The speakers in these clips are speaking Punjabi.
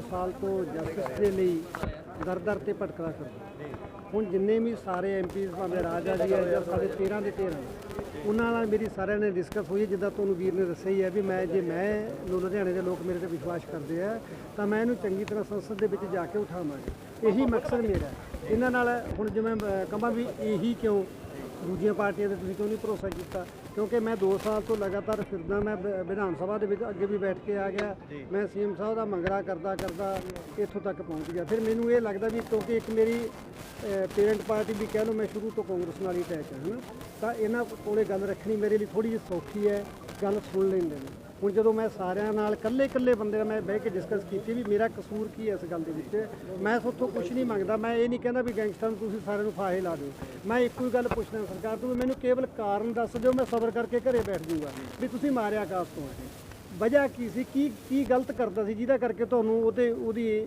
ਸਾਲ ਤੋਂ ਜਸਟਿਸ ਦੇ ਲਈ ਦਰ ਦਰ ਤੇ ਭਟਕਦਾ ਕਰਦਾ ਹੁਣ ਜਿੰਨੇ ਵੀ ਸਾਰੇ ਐਮਪੀਜ਼ ਭਾਵੇਂ ਰਾਜਾ ਜੀ ਹੈ ਜਾਂ ਸਾਡੇ 13 ਦੇ 13 ਉਹਨਾਂ ਨਾਲ ਮੇਰੀ ਸਾਰਿਆਂ ਨੇ ਡਿਸਕਸ ਹੋਈ ਹੈ, ਜਿੱਦਾਂ ਤੁਹਾਨੂੰ ਵੀਰ ਨੇ ਦੱਸਿਆ ਹੀ ਹੈ ਵੀ ਮੈਂ ਜੇ ਮੈਂ ਲੁਧਿਆਣੇ ਦੇ ਲੋਕ ਮੇਰੇ ਤੇ ਵਿਸ਼ਵਾਸ ਕਰਦੇ ਆ ਤਾਂ ਮੈਂ ਇਹਨੂੰ ਚੰਗੀ ਤਰ੍ਹਾਂ ਸੰਸਦ ਦੇ ਵਿੱਚ ਜਾ ਕੇ ਉਠਾਵਾਂਗਾ ਇਹੀ ਮਕਸਦ ਮੇਰਾ ਇਹਨਾਂ ਨਾਲ ਹੁਣ ਜਿਵੇਂ ਅਹ, ਕਹਾਂ ਵੀ ਇਹੀ ਕਿਉਂ? ਦੂਜੀਆਂ ਪਾਰਟੀਆਂ ਤੇ ਤੁਸੀਂ ਕਿਉਂ ਨਹੀਂ ਭਰੋਸਾ ਕੀਤਾ? ਕਿਉਂਕਿ ਮੈਂ 2 ਸਾਲ ਤੋਂ ਲਗਾਤਾਰ ਫਿਰਦਾ ਮੈਂ ਵਿ- ਵਿਧਾਨ ਸਭਾ ਦੇ ਵਿੱਚ ਅੱਗੇ ਵੀ ਬੈਠ ਕੇ ਆ ਗਿਆ। ਮੈਂ ਸੀਐਮ ਸਾਹਿਬ ਦਾ ਮੰਗਰਾ ਕਰਦਾ ਕਰਦਾ ਇੱਥੋਂ ਤੱਕ ਪਹੁੰਚ ਗਿਆ। ਫਿਰ ਮੈਨੂੰ ਇਹ ਲੱਗਦਾ ਵੀ ਕਿਉਂਕਿ ਇੱਕ ਮੇਰੀ ਪੇਰੈਂਟ ਪਾਰਟੀ ਵੀ ਕਹਿ ਲਓ ਮੈਂ ਸ਼ੁਰੂ ਤੋਂ ਕਾਂਗਰਸ ਨਾਲ ਹੀ ਅਟੈਚ ਹਾਂ ਹਨਾ ਤਾਂ ਇਹਨਾਂ ਕੋਲੇ ਗੱਲ ਰੱਖਣੀ ਮੇਰੇ ਲਈ ਥੋੜੀ ਜਿਹੀ ਸੌਖੀ ਹੈ ਗੱਲ ਸੁਣ ਲੈਂਦੇ ਨੇ। ਹੁਣ ਜਦੋਂ ਮੈਂ ਸਾਰਿਆਂ ਨਾਲ ਇਕੱਲੇ ਇਕੱਲੇ ਬੰਦੇ ਨਾਲ ਮੈਂ ਬਹਿ ਕੇ ਡਿਸਕਸ ਕੀਤੀ ਵੀ ਮੇਰਾ ਕਸੂਰ ਕੀ ਹੈ ਇਸ ਗੱਲ ਦੇ ਵਿੱਚ, ਮੈਂ ਸੋਥੋਂ ਕੁਝ ਨਹੀਂ ਮੰਗਦਾ, ਮੈਂ ਇਹ ਨਹੀਂ ਕਹਿੰਦਾ ਵੀ ਗੈਂਗਸਟਰ ਨੂੰ ਤੁਸੀਂ ਸਾਰਿਆਂ ਨੂੰ ਫਾਹੇ ਲਾ ਦਿਓ। ਮੈਂ ਇੱਕੋ ਹੀ ਗੱਲ ਪੁੱਛਦਾ ਸਰਕਾਰ ਤੋਂ ਮੈਨੂੰ ਕੇਵਲ ਕਾਰਨ ਦੱਸ ਦਿਓ, ਮੈਂ ਸਬਰ ਕਰਕੇ ਘਰੇ ਬੈਠ ਜਾਊਗਾ ਵੀ ਤੁਸੀਂ ਮਾਰਿਆ ਕਾਸ ਤੋਂ ਹੈ। ਵਜ੍ਹਾ ਕੀ ਸੀ? ਕੀ ਕੀ ਗਲਤ ਕਰਦਾ ਸੀ? ਜਿਹਦਾ ਕਰਕੇ ਤੁਹਾਨੂੰ ਉਹਦੇ, ਉਹਦੀ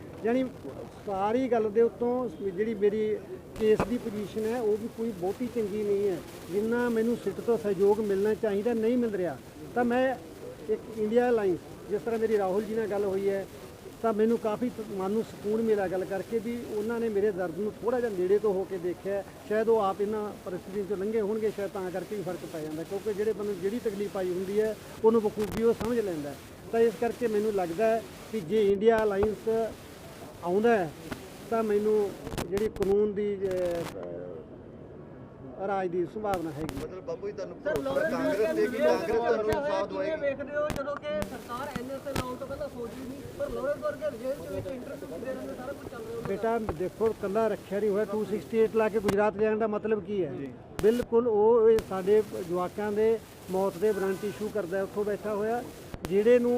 ਯਾਨੀ ਸਾਰੀ ਗੱਲ ਦੇ ਉੱਤੋਂ ਜਿਹੜੀ ਮੇਰੀ ਕੇਸ ਦੀ ਪੋਜੀਸ਼ਨ ਹੈ, ਉਹ ਵੀ ਕੋਈ ਬਹੁਤੀ ਚੰਗੀ ਨਹੀਂ ਹੈ। ਜਿੰਨਾ ਮੈਨੂੰ ਸਿੱਟ ਤੋਂ ਸਹਿਯੋਗ ਮਿਲਣਾ ਚਾਹੀਦਾ, ਨਹੀਂ ਮਿਲ ਰਿਹਾ, ਤਾਂ ਮੈਂ ਇੱਕ ਇੰਡੀਆ ਅਲਾਈਅੰਸ ਜਿਸ ਤਰ੍ਹਾਂ ਮੇਰੀ ਰਾਹੁਲ ਜੀ ਨਾਲ ਗੱਲ ਹੋਈ ਹੈ, ਤਾਂ ਮੈਨੂੰ ਕਾਫੀ ਮਨ ਨੂੰ ਸਕੂਨ ਮਿਲਿਆ ਗੱਲ ਕਰਕੇ ਵੀ ਉਹਨਾਂ ਨੇ ਮੇਰੇ ਦਰਦ ਨੂੰ ਥੋੜਾ ਜਿਹਾ ਨੇੜੇ ਤੋਂ ਹੋ ਕੇ ਦੇਖਿਆ। ਸ਼ਾਇਦ ਉਹ ਆਪ ਇਹਨਾਂ ਪਰਿਸਥਿਤੀਆਂ ਚੋਂ ਲੰਘੇ ਹੋਣਗੇ, ਸ਼ਾਇਦ ਤਾਂ ਕਰਕੇ ਵੀ ਫ਼ਰਕ ਪੈ ਜਾਂਦਾ, ਕਿਉਂਕਿ ਜਿਹੜੇ ਬੰਦੇ ਨੂੰ ਜਿਹੜੀ ਤਕਲੀਫ ਆਈ ਹੁੰਦੀ ਹੈ, ਉਹਨੂੰ ਬਖੂਬੀ ਉਹ ਸਮਝ ਲੈਂਦਾ ਤਾਂ ਇਸ ਕਰਕੇ ਮੈਨੂੰ ਲੱਗਦਾ ਕਿ ਜੇ ਇੰਡੀਆ ਅਲਾਈਅੰਸ ਆਉਂਦਾ ਹੈ ਤਾਂ ਮੈਨੂੰ ਜਿਹੜੀ ਕਾਨੂੰਨ ਦੀ ਰਾਜ ਦੀ ਸੰਭਾਵਨਾ ਹੈਗੀ। ਮਤਲਬ ਬਾਬੂ ਜੀ ਤੁਹਾਨੂੰ ਕਾਂਗਰਸ ਦੇ ਕਿ ਕਾਂਗਰਸ ਤੁਹਾਨੂੰ ਇਨਸਾਫ ਦਵਾਏਗੀ। ਵੇਖਦੇ ਹੋ ਜਦੋਂ ਕਿ ਸਰਕਾਰ ਐਨਐਸਏ ਲਾਉਣ ਤੋਂ ਪਹਿਲਾਂ ਸੋਚਦੀ ਨਹੀਂ ਪਰ ਲੋਰੈਂਸ ਵਰਗੇ ਜੇਲ੍ਹ ਦੇ ਵਿੱਚ ਇੰਟਰਵਿਊ ਦੇ ਰਹੇ ਨੇ ਸਾਰਾ ਕੁਝ ਚੱਲ ਰਿਹਾ ਬੇਟਾ ਦੇਖੋ ਕੱਲਾ ਰੱਖਿਆ ਨਹੀਂ ਹੋਇਆ 268 ਲਾ ਕੇ ਗੁਜਰਾਤ ਜਾਣ ਦਾ ਮਤਲਬ ਕੀ ਹੈ? ਬਿਲਕੁਲ ਉਹ ਸਾਡੇ ਜਵਾਕਾਂ ਦੇ ਮੌਤ ਦੇ ਵਾਰੰਟ ਇਸ਼ੂ ਕਰਦਾ ਹੈ, ਉੱਥੋਂ ਬੈਠਾ ਹੋਇਆ ਜਿਹੜੇ ਨੂੰ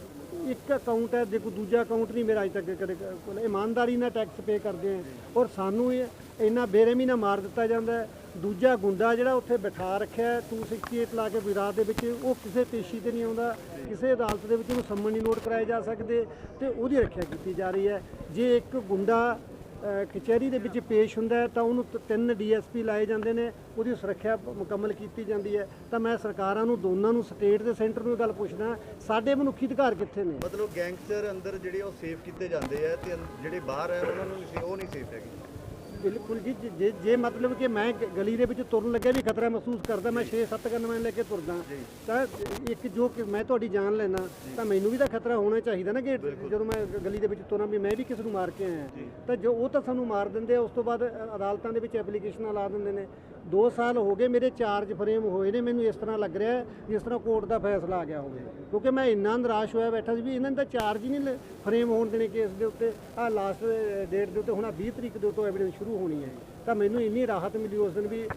ਇੱਕ ਅਕਾਊਂਟ ਹੈ ਜੇ ਕੋਈ ਦੂਜਾ ਅਕਾਊਂਟ ਨਹੀਂ ਮੇਰਾ ਅਜੇ ਤੱਕ ਕਦੇ ਕੋਲ। ਇਮਾਨਦਾਰੀ ਨਾਲ ਟੈਕਸ ਪੇ ਕਰਦੇ ਆ। ਔਰ ਸਾਨੂੰ ਇਹ, ਇੰਨਾ ਬੇਰਹਿਮੀ ਨਾਲ ਮਾਰ ਦਿੱਤਾ ਜਾਂਦਾ ਹੈ। ਦੂਜਾ ਗੁੰਡਾ ਜਿਹੜਾ ਉੱਥੇ ਬਿਠਾ ਰੱਖਿਆ ਹੈ 268 ਲਾ ਕੇ ਗੁਜਰਾਤ ਦੇ ਵਿੱਚ, ਉਹ ਕਿਸੇ ਪੇਸ਼ੀ ਤੇ ਨਹੀਂ ਆਉਂਦਾ, ਕਿਸੇ ਅਦਾਲਤ ਦੇ ਵਿੱਚ ਉਹਨੂੰ ਸੰਮਨ ਨਹੀਂ ਨੋਟ ਕਰਾਏ ਜਾ ਸਕਦੇ ਤੇ ਉਹਦੀ ਰੱਖਿਆ ਕੀਤੀ ਜਾ ਰਹੀ ਹੈ। ਜੇ ਇੱਕ ਗੁੰਡਾ ਕਚਹਿਰੀ ਦੇ ਵਿੱਚ ਪੇਸ਼ ਹੁੰਦਾ ਤਾਂ ਉਹਨੂੰ ਤ- ਤਿੰਨ ਡੀਐਸਪੀ ਲਾਏ ਜਾਂਦੇ ਨੇ, ਉਹਦੀ ਸੁਰੱਖਿਆ ਮੁਕੰਮਲ ਕੀਤੀ ਜਾਂਦੀ ਹੈ। ਤਾਂ ਮੈਂ ਸਰਕਾਰਾਂ ਨੂੰ, ਦੋਨਾਂ ਨੂੰ, ਸਟੇਟ ਤੇ ਸੈਂਟਰ ਨੂੰ ਗੱਲ ਪੁੱਛਦਾ ਸਾਡੇ ਮਨੁੱਖੀ ਅਧਿਕਾਰ ਕਿੱਥੇ ਨੇ? ਮਤਲਬ ਗੈਂਗਸਟਰ ਅੰਦਰ ਜਿਹੜੇ ਉਹ ਸੇਫ ਕੀਤੇ ਜਾਂਦੇ ਆ ਤੇ ਜਿਹੜੇ ਬਾਹਰ ਹੈ ਉਹਨਾਂ ਨੂੰ ਉਹ ਨਹੀਂ ਸੇਫ ਹੈਗੇ। ਬਿਲਕੁਲ ਜੀ ਜੇ- ਜੇ ਮਤਲਬ ਕਿ ਮੈਂ ਗਲੀ ਦੇ ਵਿੱਚ ਤੁਰਨ ਲੱਗਿਆ ਵੀ ਖਤਰਾ ਮਹਿਸੂਸ ਕਰਦਾ ਮੈਂ 6-7 ਗਨਮੈਨ ਲੈ ਕੇ ਤੁਰਦਾ ਤਾਂ ਇੱਕ ਜੋ ਕਿ ਮੈਂ ਤੁਹਾਡੀ ਜਾਨ ਲੈਣਾ ਤਾਂ ਮੈਨੂੰ ਵੀ ਤਾਂ ਖਤਰਾ ਹੋਣਾ ਚਾਹੀਦਾ ਨਾ ਕਿ ਜਦੋਂ ਮੈਂ ਗਲੀ ਦੇ ਵਿੱਚ ਤੁਰਾਂ ਵੀ ਮੈਂ ਵੀ ਕਿਸੇ ਨੂੰ ਮਾਰ ਕੇ ਆਇਆ। ਤਾਂ ਜੋ ਉਹ ਤਾਂ ਸਾਨੂੰ ਮਾਰ ਦਿੰਦੇ ਆ ਉਸ ਤੋਂ ਬਾਅਦ ਅਦਾਲਤਾਂ ਦੇ ਵਿੱਚ ਐਪਲੀਕੇਸ਼ਨਾਂ ਲਾ ਦਿੰਦੇ ਨੇ। 2 ਸਾਲ ਹੋ ਗਏ ਮੇਰੇ ਚਾਰਜ ਫਰੇਮ ਹੋਏ ਨੇ, ਮੈਨੂੰ ਇਸ ਤਰ੍ਹਾਂ ਲੱਗ ਰਿਹਾ ਹੈ, ਜਿਸ ਤਰ੍ਹਾਂ ਕੋਰਟ ਦਾ ਫੈਸਲਾ ਆ ਗਿਆ ਹੋਵੇ। ਕਿਉਂਕਿ ਮੈਂ ਇੰਨਾ ਨਿਰਾਸ਼ ਹੋਇਆ ਬੈਠਾ ਸੀ ਵੀ ਇਹਨਾਂ ਦਾ ਚਾਰਜ ਹੀ ਨਹੀਂ ਫਰੇਮ ਹੋਣ ਦੇਣੇ ਕੇਸ ਦੇ ਉੱਤੇ। ਆ ਲਾਸਟ ਡੇਟ ਦੇ ਉੱਤੇ ਹੁਣ ਆਹ 20 ਤਰੀਕ ਦੇ ਉੱਤੇ ਐਵੀਡੈਂਸ ਸ਼ੁਰੂ ਹੋਣੀ ਹੈ। ਤਾਂ ਮੈਨੂੰ ਇੰਨੀ ਰਾਹਤ ਮਿਲੀ ਉਸ ਦਿਨ ਵੀ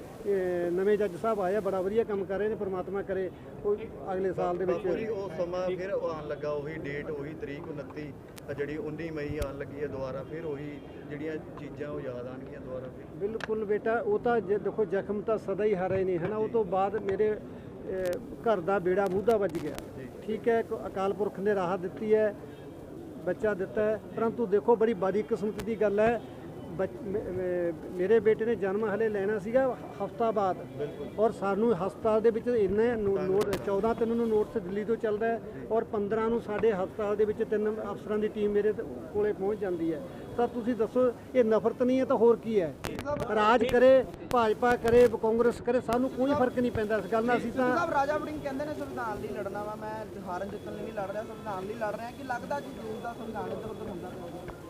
ਨਵੇਂ ਜੱਜ ਸਾਹਿਬ ਆਇਆ ਬੜਾ ਵਧੀਆ ਕੰਮ ਕਰ ਰਹੇ ਨੇ, ਪ੍ਰਮਾਤਮਾ ਕਰੇ। ਕੋਈ ਅਗਲੇ ਸਾਲ ਦੇ ਵਿੱਚ ਉਹ ਸਮਾਂ ਫਿਰ ਆਉਣ ਲੱਗਾ, ਉਹੀ ਡੇਟ ਉਹੀ ਤਰੀਕ 29 ਜਿਹੜੀ 19 ਮਈ ਆਉਣ ਲੱਗੀ ਹੈ ਦੁਬਾਰਾ, ਫਿਰ ਉਹੀ ਜਿਹੜੀਆਂ ਚੀਜ਼ਾਂ ਉਹ ਯਾਦ ਆਣਗੀਆਂ ਦੁਬਾਰਾ ਫਿਰ? ਬਿਲਕੁਲ ਬੇਟਾ ਉਹ ਤਾਂ ਜੇ ਦੇਖੋ ਜ਼ਖਮ ਤਾਂ ਸਦਾ ਹੀ ਹਰੇ ਨੇ ਹਨਾ? ਉਹ ਤੋਂ ਬਾਅਦ ਮੇਰੇ ਘਰ ਦਾ ਬੇੜਾ ਮੂਧਾ ਵੱਜ ਗਿਆ। ਠੀਕ ਹੈ ਅਕਾਲ ਪੁਰਖ ਨੇ ਰਾਹਤ ਦਿੱਤੀ ਹੈ ਬੱਚਾ ਦਿੱਤਾ ਹੈ। ਪਰੰਤੂ ਦੇਖੋ ਬੜੀ ਬਾਦੀ ਕਿਸਮਤ ਦੀ ਗੱਲ ਹੈ। ਮੇਰੇ ਬੇਟੇ ਨੇ ਜਨਮ ਹਲੇ ਲੈਣਾ ਸੀਗਾ ਹਫਤਾ ਬਾਅਦ। ਔਰ ਸਾਨੂੰ ਹਸਪਤਾਲ ਦੇ ਵਿੱਚ ਇੰਨੇ ਨੋਟ 14 ਤਿੰਨ ਨੂੰ ਨੋਟਿਸ ਦਿੱਲੀ ਤੋਂ ਚੱਲਦਾ ਹੈ ਔਰ 15 ਨੂੰ ਸਾਡੇ ਹਸਪਤਾਲ ਦੇ ਵਿੱਚ ਤਿੰਨ ਅਫਸਰਾਂ ਦੀ ਟੀਮ ਮੇਰੇ ਕੋਲੇ ਪਹੁੰਚ ਜਾਂਦੀ ਹੈ। ਤਾਂ ਤੁਸੀਂ ਦੱਸੋ ਇਹ ਨਫ਼ਰਤ ਨਹੀਂ ਹੈ ਤਾਂ ਹੋਰ ਕੀ ਹੈ? ਰਾਜ ਕਰੇ ਭਾਜਪਾ ਕਰੇ ਕਾਂਗਰਸ ਕਰੇ ਸਾਨੂੰ ਕੋਈ ਫ਼ਰਕ ਨਹੀਂ ਪੈਂਦਾ। ਇਸ ਗੱਲ ਨਾਲ ਅਸੀਂ ਤਾਂ ਸਾਹਿਬ ਰਾਜਾ ਵੜਿੰਗ ਕਹਿੰਦੇ ਨੇ ਸੰਵਿਧਾਨ ਲਈ ਲੜਨਾ ਵਾ ਮੈਂ ਹਾਰਨ ਜਿੱਤਣ ਲਈ ਨਹੀਂ ਲੜ ਰਿਹਾ ਸੰਵਿਧਾਨ ਲਈ ਲੜ ਰਿਹਾ ਕਿ ਲੱਗਦਾ ਕਿ ਦੇਸ਼ ਦਾ ਸੰਵਿਧਾਨ ਇੱਧਰ ਉੱਧਰ ਹੁੰਦਾ। ਪਿਆ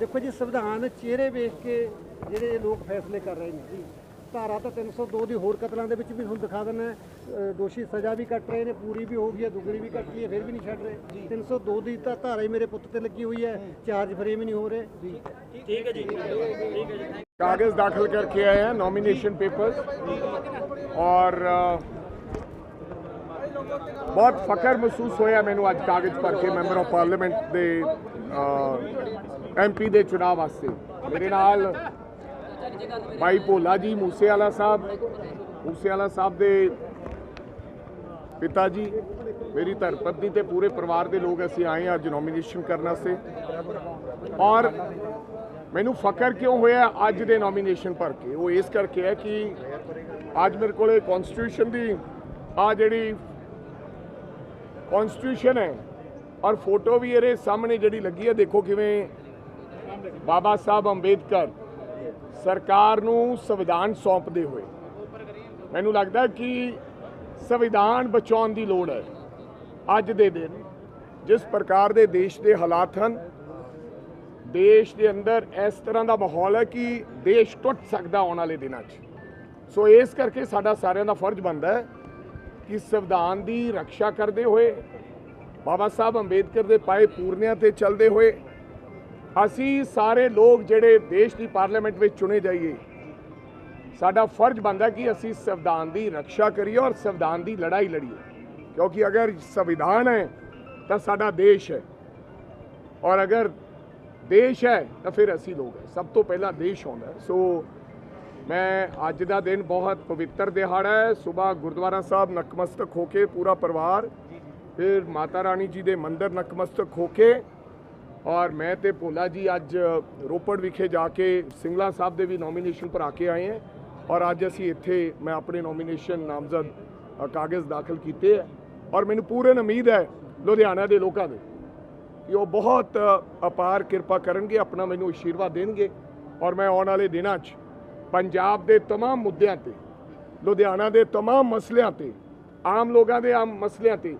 ਦੇਖੋ ਜੀ ਸੰਵਿਧਾਨ ਚਿਹਰੇ ਵੇਖ ਕੇ ਜਿਹੜੇ ਲੋਕ ਫੈਸਲੇ ਕਰ ਰਹੇ ਨੇ ਜੀ। ਧਾਰਾ ਤਾਂ 302 ਦੀ ਹੋਰ ਕਤਲਾਂ ਦੇ ਵਿੱਚ ਵੀ ਹੁਣ ਦਿਖਾ ਦਿੰਨਾ ਦੋਸ਼ੀ ਸਜ਼ਾ ਵੀ ਕੱਟ ਰਹੇ ਨੇ ਪੂਰੀ ਵੀ ਹੋ ਗਈ ਹੈ ਦੁਗਣੀ ਵੀ ਕੱਟੀ ਹੈ ਫਿਰ ਵੀ ਨਹੀਂ ਛੱਡ ਰਹੇ। 302 ਦੀ ਤਾਂ ਧਾਰਾ ਹੀ ਮੇਰੇ ਪੁੱਤ ਤੇ ਲੱਗੀ ਹੋਈ ਹੈ ਚਾਰਜ ਫਰੇਮ ਹੀ ਨਹੀਂ ਹੋ ਰਹੇ। ਠੀਕ ਹੈ ਜੀ। ਠੀਕ ਹੈ ਜੀ। ਕਾਗਜ਼ ਦਾਖਲ ਕਰਕੇ ਆਏ ਹਾਂ ਨੋਮੀਨੇਸ਼ਨ ਪੇਪਰ ਔਰ ਬਹੁਤ ਫਖਰ ਮਹਿਸੂਸ ਹੋਇਆ ਮੈਨੂੰ ਅੱਜ ਕਾਗਜ਼ ਭਰ ਕੇ ਮੈਂਬਰ ਆਫ ਪਾਰਲੀਮੈਂਟ ਦੇ ਐਮਪੀ ਦੇ ਚੁਣਾਵ ਵਾਸਤੇ। ਮੇਰੇ ਨਾਲ ਭਾਈ ਭੋਲਾ ਜੀ, ਮੂਸੇਵਾਲਾ ਸਾਹਿਬ ਮੂਸੇਵਾਲਾ ਸਾਹਿਬ ਦੇ ਪਿਤਾ ਜੀ, ਮੇਰੀ ਧਰਪਤਨੀ ਤੇ ਪੂਰੇ ਪਰਿਵਾਰ ਦੇ ਲੋਕ ਅਸੀਂ ਆਏ ਹਾਂ ਅੱਜ ਨੋਮੀਨੇਸ਼ਨ ਕਰਨ ਵਾਸਤੇ। ਔਰ ਮੈਨੂੰ ਫਖਰ ਕਿਉਂ ਹੋਇਆ ਅੱਜ ਦੇ ਨੋਮੀਨੇਸ਼ਨ ਭਰ ਕੇ? ਉਹ ਇਸ ਕਰਕੇ ਹੈ ਕਿ ਅੱਜ ਮੇਰੇ ਕੋਲੇ ਕਨਸਟੀਟਿਊਸ਼ਨ ਦੀ ਆ ਜਿਹੜੀ ਕਨਸਟੀਟਿਊਸ਼ਨ ਹੈ, ਔਰ ਫੋਟੋ ਵੀ ਇਹਦੇ ਸਾਹਮਣੇ ਜਿਹੜੀ ਲੱਗੀ ਹੈ, ਦੇਖੋ ਕਿਵੇਂ ਬਾਬਾ ਸਾਹਿਬ ਅੰਬੇਦਕਰ ਸਰਕਾਰ ਨੂੰ ਸੰਵਿਧਾਨ ਸੌਂਪਦੇ ਹੋਏ। ਮੈਨੂੰ ਲੱਗਦਾ ਕਿ ਸੰਵਿਧਾਨ ਬਚਾਉਣ ਦੀ ਲੋੜ ਹੈ। ਅੱਜ ਦੇ ਦਿਨ ਜਿਸ ਪ੍ਰਕਾਰ ਦੇ ਦੇਸ਼ ਦੇ ਹਾਲਾਤ ਹਨ, ਦੇਸ਼ ਦੇ ਅੰਦਰ ਇਸ ਤਰ੍ਹਾਂ ਦਾ ਮਾਹੌਲ ਹੈ ਕਿ ਦੇਸ਼ ਟੁੱਟ ਸਕਦਾ ਆਉਣ ਵਾਲੇ ਦਿਨਾਂ 'ਚ। ਸੋ ਇਸ ਕਰਕੇ ਸਾਡਾ ਸਾਰਿਆਂ ਦਾ ਫਰਜ਼ ਬਣਦਾ ਹੈ ਕਿ ਸੰਵਿਧਾਨ ਦੀ ਰੱਖਿਆ ਕਰਦੇ ਹੋਏ, ਬਾਬਾ ਸਾਹਿਬ ਅੰਬੇਦਕਰ ਦੇ ਪਾਏ ਪੂਰਨਿਆਂ ਤੇ ਚੱਲਦੇ ਹੋਏ ਅਸੀਂ ਸਾਰੇ ਲੋਕ ਜਿਹੜੇ ਦੇਸ਼ ਦੀ ਪਾਰਲੀਮੈਂਟ ਵਿੱਚ ਚੁਣੇ ਜਾਈਏ, ਸਾਡਾ ਫਰਜ਼ ਬਣਦਾ ਕਿ ਅਸੀਂ ਸੰਵਿਧਾਨ ਦੀ ਰੱਖਿਆ ਕਰੀਏ ਔਰ ਸੰਵਿਧਾਨ ਦੀ ਲੜਾਈ ਲੜੀਏ। ਕਿਉਂਕਿ ਅਗਰ ਸੰਵਿਧਾਨ ਹੈ, ਤਾਂ ਸਾਡਾ ਦੇਸ਼ ਹੈ। ਔਰ ਅਗਰ ਦੇਸ਼ ਹੈ, ਤਾਂ ਫਿਰ ਅਸੀਂ ਲੋਕ ਹੈ। ਸਭ ਤੋਂ ਪਹਿਲਾਂ ਦੇਸ਼ ਆਉਂਦਾ ਸੋ ਮੈਂ ਅੱਜ ਦਾ ਦਿਨ ਬਹੁਤ ਪਵਿੱਤਰ ਦਿਹਾੜਾ ਹੈ। ਸਵੇਰ ਗੁਰਦੁਆਰਾ ਸਾਹਿਬ ਨਕਮਸਤਕ ਹੋ ਕੇ ਪੂਰਾ ਪਰਿਵਾਰ, ਫਿਰ ਮਾਤਾ ਰਾਣੀ ਜੀ ਦੇ ਮੰਦਿਰ ਨਕਮਸਤਕ ਹੋ ਕੇ ਔਰ ਮੈਂ ਤੇ ਭੋਲਾ ਜੀ ਅੱਜ ਰੋਪੜ ਵਿਖੇ ਜਾ ਕੇ ਸਿੰਗਲਾ ਸਾਹਿਬ ਦੇ ਵੀ ਨੋਮੀਨੇਸ਼ਨ ਪਰ ਆ ਕੇ ਆਏ ਹਾਂ ਔਰ ਅੱਜ ਅਸੀਂ ਇੱਥੇ ਮੈਂ ਆਪਣੇ ਨੋਮੀਨੇਸ਼ਨ ਨਾਮਜ਼ਦ ਅ, ਕਾਗਜ਼ ਦਾਖਲ ਕੀਤੇ ਹੈ ਔਰ ਮੈਨੂੰ ਪੂਰਨ ਉਮੀਦ ਹੈ ਲੁਧਿਆਣਾ ਦੇ ਲੋਕਾਂ ਦੇ ਕਿ ਉਹ ਬਹੁਤ ਅਪਾਰ ਕਿਰਪਾ ਕਰਨਗੇ ਆਪਣਾ ਮੈਨੂੰ ਆਸ਼ੀਰਵਾਦ ਦੇਣਗੇ ਔਰ ਮੈਂ ਆਉਣ ਵਾਲੇ ਦਿਨਾਂ 'ਚ ਪੰਜਾਬ ਦੇ तमाम ਮੁੱਦਿਆਂ ਤੇ ਲੁਧਿਆਣਾ ਦੇ तमाम ਮਸਲਿਆਂ ਤੇ ਆਮ ਲੋਕਾਂ ਦੇ ਆਮ ਮਸਲਿਆਂ ਤੇ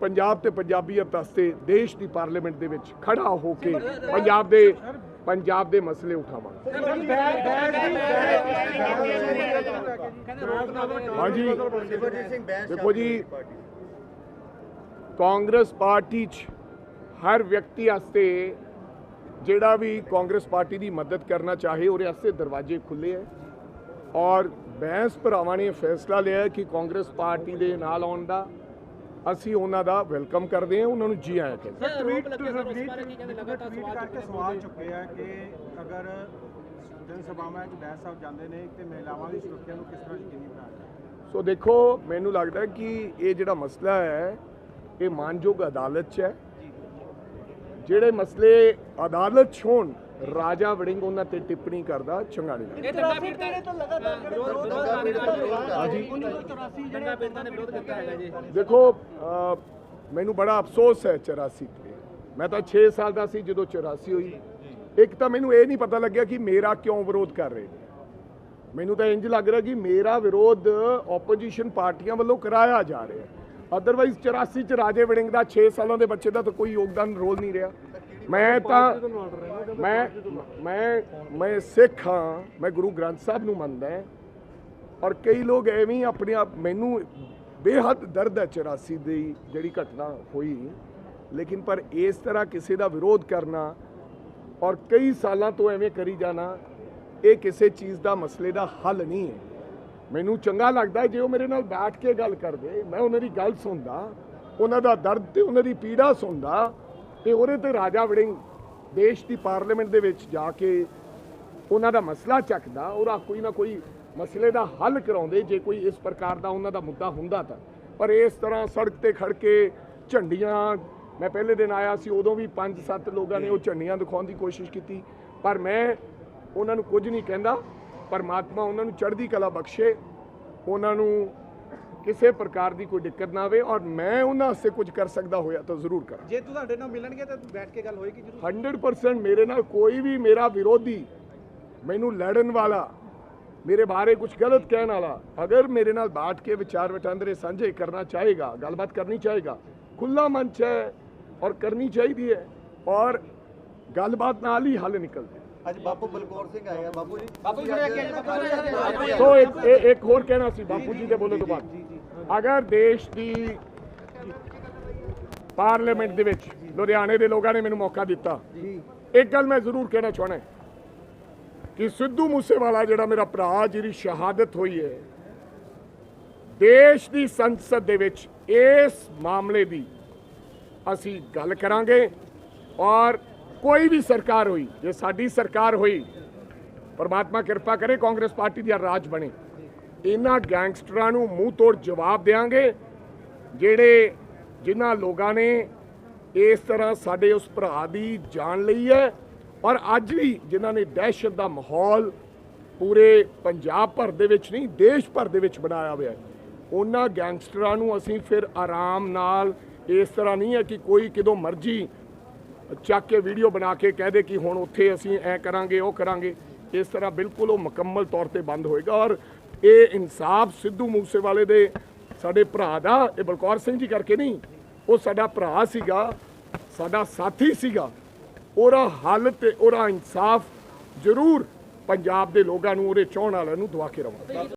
ਪੰਜਾਬ ਤੇ ਪੰਜਾਬੀਅਤ ਵਾਸਤੇ ਦੇਸ਼ ਦੀ ਪਾਰਲੀਮੈਂਟ ਦੇ ਵਿੱਚ ਖੜਾ ਹੋ ਕੇ ਪੰਜਾਬ ਦੇ ਪੰਜਾਬ ਦੇ ਮਸਲੇ ਉਠਾਵਾਂਗੇ। ਹਾਂਜੀ। ਦੇਖੋ ਜੀ ਕਾਂਗਰਸ ਪਾਰਟੀ 'ਚ ਹਰ ਵਿਅਕਤੀ ਵਾਸਤੇ ਜਿਹੜਾ ਵੀ ਕਾਂਗਰਸ ਪਾਰਟੀ ਦੀ ਮਦਦ ਕਰਨਾ ਚਾਹੇ ਉਹਦੇ ਵਾਸਤੇ ਦਰਵਾਜ਼ੇ ਖੁੱਲੇ ਹੈ ਔਰ ਬੈਂਸ ਭਰਾਵਾਂ ਨੇ ਫੈਸਲਾ ਲਿਆ ਹੈ ਕਿ ਕਾਂਗਰਸ ਪਾਰਟੀ ਦੇ ਨਾਲ ਆਉਣ ਦਾ ਅਸੀਂ ਉਹਨਾਂ ਦਾ ਵੈਲਕਮ ਕਰਦੇ ਹਾਂ ਉਹਨਾਂ ਨੂੰ ਜੀ ਆਇਆਂ ਕਹਿੰਦੇ? ਹਾਂ। ਟਵੀਟ ਟਵੀਟ ਕਰਕੇ ਸਵਾਲ ਚੁੱਕੇ ਆ ਕਿ ਅਗਰ ਜਨ ਸਭਾਵਾਂ 'ਚ ਬੈਸ ਸਾਹਿਬ ਜਾਂਦੇ ਨੇ ਤੇ ਮਹਿਲਾਵਾਂ ਦੀ ਸੁਰੱਖਿਆ ਨੂੰ ਕਿਸ ਤਰ੍ਹਾਂ ਯਕੀਨੀ ਬਣਾਇਆ ਜਾਏ ਸੋ ਦੇਖੋ ਮੈਨੂੰ ਲੱਗਦਾ ਕਿ ਇਹ ਜਿਹੜਾ ਮਸਲਾ ਹੈ ਇਹ ਮਾਨਯੋਗ ਅਦਾਲਤ 'ਚ ਹੈ। ਜਿਹੜੇ ਮਸਲੇ ਅਦਾਲਤ 'ਚ ਹੋਣ ਰਾਜਾ ਵੜਿੰਗ ਉਹਨਾਂ ਤੇ ਟਿੱਪਣੀ ਕਰਦਾ ਚੰਗਾ ਨਹੀਂ ਲੱਗਦਾ ਇਹ ਦੰਗਾ ਪੀੜਤਾਂ ਨੇ ਤਾਂ ਲਗਾਤਾਰ ਵਿਰੋਧ ਵਿਰੋਧ ਕਰ ਰਹੇ। ਨੇ 1984 ਜਿਹੜੇ ਪੀੜਤਾਂ ਨੇ ਵਿਰੋਧ ਕੀਤਾ ਹੈਗਾ ਜੀ। ਦੇਖੋ ਮੈਨੂੰ ਬੜਾ ਅਫਸੋਸ ਹੈ 84 ਤੇ। ਮੈਂ ਤਾਂ 6 ਸਾਲ ਦਾ ਸੀ ਜਦੋਂ 84 ਹੋਈ। ਇੱਕ ਤਾਂ ਮੈਨੂੰ ਇਹ ਨਹੀਂ ਪਤਾ ਲੱਗਿਆ ਕਿ ਮੇਰਾ ਕਿਉਂ ਵਿਰੋਧ ਕਰ ਰਹੇ ਨੇ। ਮੈਨੂੰ ਤਾਂ ਇੰਜ ਲੱਗ ਰਿਹਾ ਕਿ ਮੇਰਾ ਵਿਰੋਧ ਆਪੋਜੀਸ਼ਨ ਪਾਰਟੀਆਂ ਵੱਲੋਂ ਕਰਾਇਆ ਜਾ ਰਿਹਾ ਹੈ। ਅਦਰਵਾਈਜ਼ 84 ਚ ਰਾਜੇ ਵੜਿੰਗ ਦਾ 6 ਸਾਲਾਂ ਦੇ ਬੱਚੇ ਦਾ ਤਾਂ ਕੋਈ ਯੋਗਦਾਨ ਰੋਲ ਨਹੀਂ ਰਿਹਾ। ਮੈਂ ਤਾਂ ਮੈਂ ਮੈਂ ਮੈਂ ਸਿੱਖ ਹਾਂ, ਮੈਂ ਗੁਰੂ ਗ੍ਰੰਥ ਸਾਹਿਬ ਨੂੰ ਮੰਨਦਾ ਹਾਂ। ਔਰ ਕਈ ਲੋਕ ਐਵੇਂ ਆਪਣੇ ਆਪ ਮੈਨੂੰ ਬੇਹੱਦ ਦਰਦ ਹੈ 84 ਦੀ ਜਿਹੜੀ ਘਟਨਾ ਹੋਈ। ਲੇਕਿਨ ਪਰ ਇਸ ਤਰ੍ਹਾਂ ਕਿਸੇ ਦਾ ਵਿਰੋਧ ਕਰਨਾ ਔਰ ਕਈ ਸਾਲਾਂ ਤੋਂ ਐਵੇਂ ਕਰੀ ਜਾਣਾ, ਇਹ ਕਿਸੇ ਚੀਜ਼ ਦਾ ਮਸਲੇ ਦਾ ਹੱਲ ਨਹੀਂ ਹੈ। ਮੈਨੂੰ ਚੰਗਾ ਲੱਗਦਾ ਜੇ ਉਹ ਮੇਰੇ ਨਾਲ ਬੈਠ ਕੇ ਗੱਲ ਕਰਦੇ। ਮੈਂ ਉਹਨਾਂ ਦੀ ਗੱਲ ਸੁਣਦਾ, ਉਹਨਾਂ ਦਾ ਦਰਦ ਤੇ ਉਹਨਾਂ ਦੀ ਪੀੜਾ ਸੁਣਦਾ ਤੇ ਉਹਦੇ ਤੇ ਰਾਜਾ ਵੜਿੰਗ ਦੇਸ਼ ਦੀ ਪਾਰਲੀਮੈਂਟ ਦੇ ਵਿੱਚ ਜਾ ਕੇ ਉਹਨਾਂ ਦਾ ਮਸਲਾ ਚੱਕਦਾ, ਉਹਦਾ ਕੋਈ ਨਾ ਕੋਈ ਮਸਲੇ ਦਾ ਹੱਲ ਕਰਾਉਂਦੇ, ਜੇ ਕੋਈ ਇਸ ਪ੍ਰਕਾਰ ਦਾ ਉਹਨਾਂ ਦਾ ਮੁੱਦਾ ਹੁੰਦਾ ਤਾਂ। ਪਰ ਇਸ ਤਰ੍ਹਾਂ ਸੜਕ ਤੇ ਖੜ ਕੇ ਝੰਡੀਆਂ, ਮੈਂ ਪਹਿਲੇ ਦਿਨ ਆਇਆ ਸੀ, ਉਦੋਂ ਵੀ 5-7 ਲੋਕਾਂ ਨੇ ਉਹ ਝੰਡੀਆਂ ਦਿਖਾਉਣ ਦੀ ਕੋਸ਼ਿਸ਼ ਕੀਤੀ। ਪਰ ਮੈਂ ਉਹਨਾਂ ਨੂੰ ਕੁਝ ਨਹੀਂ ਕਹਿੰਦਾ, ਪਰਮਾਤਮਾ ਉਹਨਾਂ ਨੂੰ ਚੜ੍ਹਦੀ ਕਲਾ ਬਖਸ਼ੇ, ਉਹਨਾਂ ਨੂੰ ਕਿਸੇ ਪ੍ਰਕਾਰ ਦੀ ਕੋਈ ਦਿੱਕਤ ਨਾ ਆਵੇ ਔਰ ਮੈਂ ਉਹਨਾਂ ਵਾਸਤੇ ਕੁਝ ਕਰ ਸਕਦਾ ਹੋਇਆ ਤਾਂ ਜ਼ਰੂਰ ਕਰਾਂ। ਜੇ ਤੁਹਾਡੇ ਨਾਲ ਮਿਲਣਗੇ ਤਾਂ ਬੈਠ ਕੇ ਗੱਲ ਹੋਏਗੀ ਜ਼ਰੂਰ। 100% ਮੇਰੇ ਨਾਲ ਕੋਈ ਵੀ ਮੇਰਾ ਵਿਰੋਧੀ ਮੈਨੂੰ ਲੜਨ ਵਾਲਾ ਮੇਰੇ ਬਾਰੇ ਕੁਝ ਗਲਤ ਕਹਿਣ ਵਾਲਾ ਅਗਰ ਮੇਰੇ ਨਾਲ ਬਾਤ ਕੇ ਵਿਚਾਰ ਵਟਾਂਦਰੇ ਸਾਂਝੇ ਕਰਨਾ ਚਾਹੇਗਾ ਗੱਲਬਾਤ ਕਰਨੀ ਚਾਹੇਗਾ ਖੁੱਲਾ ਮੰਚ ਹੈ ਔਰ ਕਰਨੀ ਚਾਹੀਦੀ ਹੈ ਔਰ ਗੱਲਬਾਤ ਨਾਲ ਹੀ ਹੱਲ ਨਿਕਲਦੇ। ਅੱਜ ਬਾਪੂ ਬਲਕੌਰ ਸਿੰਘ ਆਏ ਆ। ਬਾਪੂ ਜੀ ਸੋ ਇੱਕ ਇਹ- ਇੱਕ ਹੋਰ ਕਹਿਣਾ ਸੀ ਬਾਪੂ ਜੀ ਦੇ ਬੋਲੇ ਤੋਂ ਬਾਅਦ। ਅਗਰ ਦੇਸ਼ ਦੀ ਪਾਰਲੀਮੈਂਟ ਦੇ ਵਿੱਚ ਲੁਧਿਆਣੇ ਦੇ ਲੋਕਾਂ ਨੇ ਮੈਨੂੰ ਮੌਕਾ ਦਿੱਤਾ ਇੱਕ ਗੱਲ ਮੈਂ ਜ਼ਰੂਰ ਕਹਿਣਾ ਚਾਹਣਾ ਕਿ ਸਿੱਧੂ ਮੂਸੇਵਾਲਾ ਜਿਹੜਾ ਮੇਰਾ ਭਰਾ ਜਿਹਦੀ ਸ਼ਹਾਦਤ ਹੋਈ ਹੈ ਦੇਸ਼ ਦੀ ਸੰਸਦ ਦੇ ਵਿੱਚ ਇਸ ਮਾਮਲੇ ਦੀ ਅਸੀਂ ਗੱਲ ਕਰਾਂਗੇ ਔਰ ਕੋਈ ਵੀ ਸਰਕਾਰ ਹੋਈ ਜੇ ਸਾਡੀ ਸਰਕਾਰ ਹੋਈ ਪਰਮਾਤਮਾ ਕਿਰਪਾ ਕਰੇ ਕਾਂਗਰਸ ਪਾਰਟੀ ਦਾ ਰਾਜ ਬਣੇ। ਇਹਨਾਂ ਗੈਂਗਸਟਰਾਂ ਨੂੰ ਮੂੰਹ ਤੋੜ ਜਵਾਬ ਦੇਾਂਗੇ ਜਿਹੜੇ ਜਿਨ੍ਹਾਂ ਲੋਕਾਂ ਨੇ ਇਸ ਤਰ੍ਹਾਂ ਸਾਡੇ ਉਸ ਭਰਾ ਦੀ ਜਾਨ ਲਈ ਹੈ। ਔਰ ਅੱਜ ਵੀ ਜਿਨ੍ਹਾਂ ਨੇ ਦਹਿਸ਼ਤ ਦਾ ਮਾਹੌਲ ਪੂਰੇ ਪੰਜਾਬ ਭਰ ਦੇ ਵਿੱਚ ਨਹੀਂ, ਦੇਸ਼ ਭਰ ਦੇ ਵਿੱਚ ਬਣਾਇਆ ਹੋਇਆ ਹੈ। ਉਹਨਾਂ ਗੈਂਗਸਟਰਾਂ ਨੂੰ ਅਸੀਂ ਫਿਰ ਆਰਾਮ ਨਾਲ ਇਸ ਤਰ੍ਹਾਂ ਨਹੀਂ ਹੈ ਕਿ ਕੋਈ ਕਿਦੋਂ ਮਰਜ਼ੀ ਚੱਕ ਕੇ ਵੀਡੀਓ ਬਣਾ ਕੇ ਕਹਿ ਦੇ ਕਿ ਹੁਣ ਉੱਥੇ ਅਸੀਂ ਐ ਕਰਾਂਗੇ, ਉਹ ਕਰਾਂਗੇ। ਇਸ ਤਰ੍ਹਾਂ ਬਿਲਕੁਲ ਉਹ ਮੁਕੰਮਲ ਤੌਰ ਤੇ ਬੰਦ ਹੋਏਗਾ। ਔਰ ਇਹ ਇਨਸਾਫ ਸਿੱਧੂ ਮੂਸੇਵਾਲੇ ਦੇ ਸਾਡੇ ਭਰਾ ਦਾ, ਇਹ ਬਲਕੌਰ ਸਿੰਘ ਜੀ ਕਰਕੇ ਨਹੀਂ, ਉਹ ਸਾਡਾ ਭਰਾ ਸੀਗਾ, ਸਾਡਾ ਸਾਥੀ ਸੀਗਾ। ਉਹਦਾ ਹੱਲ ਤੇ ਉਹਦਾ ਇਨਸਾਫ ਜ਼ਰੂਰ ਪੰਜਾਬ ਦੇ ਲੋਕਾਂ ਨੂੰ, ਉਹਦੇ ਚਾਹਣ ਵਾਲਿਆਂ ਨੂੰ ਦਵਾ ਕੇ ਰਵਾਂਗੇ।